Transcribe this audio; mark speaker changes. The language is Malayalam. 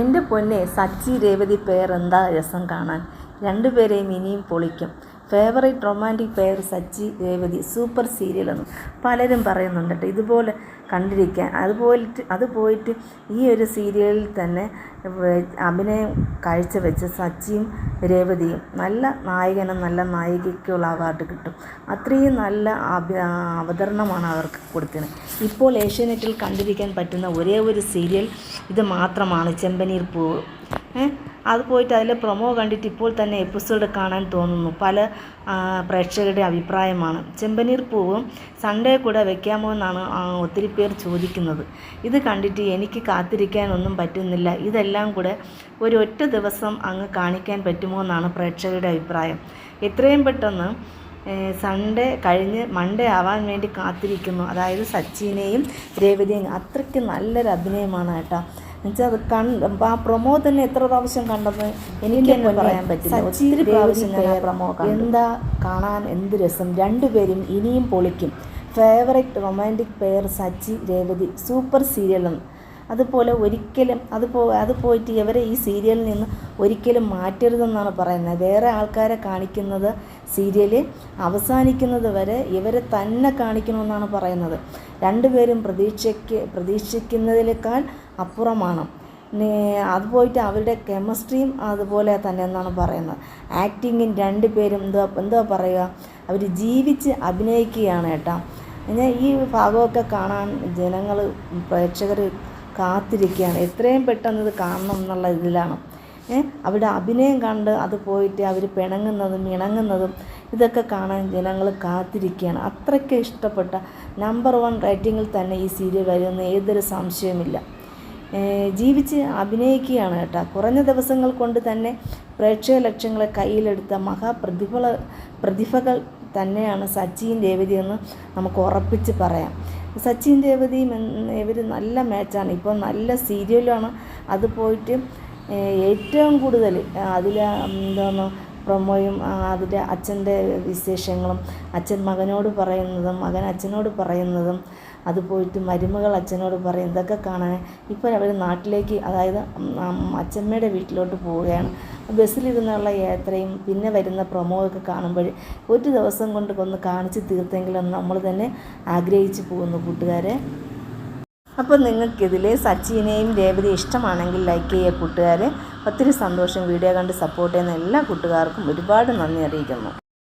Speaker 1: എന്റെ പൊന്നെ സച്ചി രേവതി പേർ എന്താ രസം കാണാൻ? രണ്ടുപേരെയും ഇനിയും പൊളിക്കും. Favourite romantic pair Sachi Revathi super സീരിയലെന്ന് പലരും പറയുന്നുണ്ട് കേട്ടോ ഇതുപോലെ കണ്ടിരിക്കാൻ. അതുപോലെ അത് പോയിട്ട് ഈ ഒരു സീരിയലിൽ തന്നെ അഭിനയം കാഴ്ചവെച്ച സച്ചിയും രേവതിയും നല്ല നായകനും നല്ല നായികയ്ക്കുള്ള അവാർഡ് കിട്ടും. അത്രയും നല്ല അഭി അവതരണമാണ് അവർക്ക് കൊടുത്തത്. ഇപ്പോൾ ഏഷ്യാനെറ്റിൽ കണ്ടിരിക്കാൻ പറ്റുന്ന ഒരേ ഒരു സീരിയൽ ഇത് മാത്രമാണ്. ചെമ്പനീർ ഏ അത് പോയിട്ട് അതിലെ പ്രൊമോ കണ്ടിട്ട് ഇപ്പോൾ തന്നെ എപ്പിസോഡ് കാണാൻ തോന്നുന്നു. പല പ്രേക്ഷകരുടെ അഭിപ്രായമാണ്. ചെമ്പനീർ പൂവും സൺഡേ കൂടെ വെക്കാമോ എന്നാണ് ഒത്തിരി പേർ ചോദിക്കുന്നത്. ഇത് കണ്ടിട്ട് എനിക്ക് കാത്തിരിക്കാനൊന്നും പറ്റുന്നില്ല. ഇതെല്ലാം കൂടെ ഒരു ഒറ്റ ദിവസം അങ്ങ് കാണിക്കാൻ പറ്റുമോ എന്നാണ് പ്രേക്ഷകരുടെ അഭിപ്രായം. എത്രയും പെട്ടെന്ന് സൺഡേ കഴിഞ്ഞ് മൺഡേ ആവാൻ വേണ്ടി കാത്തിരിക്കുന്നു. അതായത് സച്ചിനെയും രേവതിയും അത്രയ്ക്ക് നല്ലൊരു അഭിനയമാണ് കേട്ടോ എന്നുവെച്ചാൽ അത് കണ്ട് ആ പ്രൊമോ തന്നെ എത്ര പ്രാവശ്യം കണ്ടെന്ന് എനിക്ക് തന്നെ പറയാൻ പറ്റില്ല. ഒത്തിരി പ്രാവശ്യം ഞാൻ പ്രൊമോ എന്താ കാണാൻ എന്ത് രസം? രണ്ടുപേരും ഇനിയും പൊളിക്കും. Favourite romantic pair Sachi Revathi. Super സീരിയലെന്ന് അതുപോലെ ഒരിക്കലും അത് പോ അത് പോയിട്ട് ഇവരെ ഈ സീരിയലിൽ നിന്ന് ഒരിക്കലും മാറ്റരുതെന്നാണ് പറയുന്നത്. വേറെ ആൾക്കാരെ കാണിക്കുന്നത് സീരിയൽ അവസാനിക്കുന്നത് വരെ ഇവരെ തന്നെ കാണിക്കണമെന്നാണ് പറയുന്നത്. രണ്ടുപേരും പ്രതീക്ഷയ്ക്ക് പ്രതീക്ഷിക്കുന്നതിനേക്കാൾ അപ്പുറമാണ്. അത് പോയിട്ട് അവരുടെ കെമിസ്ട്രിയും അതുപോലെ തന്നെ എന്നാണ് പറയുന്നത്. ആക്ടിങ്ങും രണ്ട് പേരും എന്താ എന്താ പറയുക? അവർ ജീവിച്ച് അഭിനയിക്കുകയാണ് കേട്ടോ. ഞാൻ ഈ ഭാഗമൊക്കെ കാണാൻ ജനങ്ങൾ പ്രേക്ഷകർ കാത്തിരിക്കുകയാണ്. എത്രയും പെട്ടെന്ന് ഇത് കാണണം എന്നുള്ള ഇതിലാണ്. അവിടെ അഭിനയം കണ്ട് അത് പോയിട്ട് അവർ പിണങ്ങുന്നതും ഇണങ്ങുന്നതും ഇതൊക്കെ കാണാൻ ജനങ്ങൾ കാത്തിരിക്കുകയാണ്. അത്രയ്ക്ക് ഇഷ്ടപ്പെട്ട നമ്പർ വൺ റേറ്റിങ്ങിൽ തന്നെ ഈ സീരിയൽ വരുമെന്ന് ഏതൊരു സംശയവുമില്ല. ജീവിച്ച് അഭിനയിക്കുകയാണ് കേട്ടോ. കുറഞ്ഞ ദിവസങ്ങൾ കൊണ്ട് തന്നെ പ്രേക്ഷക ലക്ഷ്യങ്ങളെ കയ്യിലെടുത്ത മഹാപ്രതിഫല പ്രതിഭകൾ തന്നെയാണ് സച്ചിൻ രേവതി എന്ന് നമുക്ക് ഉറപ്പിച്ച് പറയാം. സച്ചിൻ രേവതിയും ഇവർ നല്ല മാച്ചാണ് ഇപ്പോൾ നല്ല സീരിയലാണ് അത് പോയിട്ട് ഏറ്റവും കൂടുതൽ അതിൽ എന്താണ് പ്രൊമോയും അതിന്റെ അച്ഛന്റെ വിശേഷങ്ങളും അച്ഛൻ മകനോട് പറയുന്നതും മകൻ അച്ഛനോട് പറയുന്നതും അത് പോയിട്ട് മരുമകൾ അച്ഛനോട് പറയും ഇതൊക്കെ കാണാൻ ഇപ്പോൾ അവർ നാട്ടിലേക്ക് അതായത് അച്ഛമ്മയുടെ വീട്ടിലോട്ട് പോവുകയാണ്. ബസ്സിലിരുന്നുള്ള യാത്രയും പിന്നെ വരുന്ന പ്രൊമോ ഒക്കെ കാണുമ്പോൾ ഒരു ദിവസം കൊണ്ട് ഒന്ന് കാണിച്ച് തീർത്തെങ്കിലും നമ്മൾ തന്നെ ആഗ്രഹിച്ച് പോകുന്നു കൂട്ടുകാരെ. അപ്പോൾ നിങ്ങൾക്കിതിൽ സച്ചിനെയും രേവതി ഇഷ്ടമാണെങ്കിൽ ലൈക്ക് ചെയ്യുക കൂട്ടുകാരെ. ഒത്തിരി സന്തോഷം. വീഡിയോ കണ്ട് സപ്പോർട്ട് ചെയ്യുന്ന എല്ലാ കൂട്ടുകാർക്കും ഒരുപാട് നന്ദി അറിയിക്കുന്നു.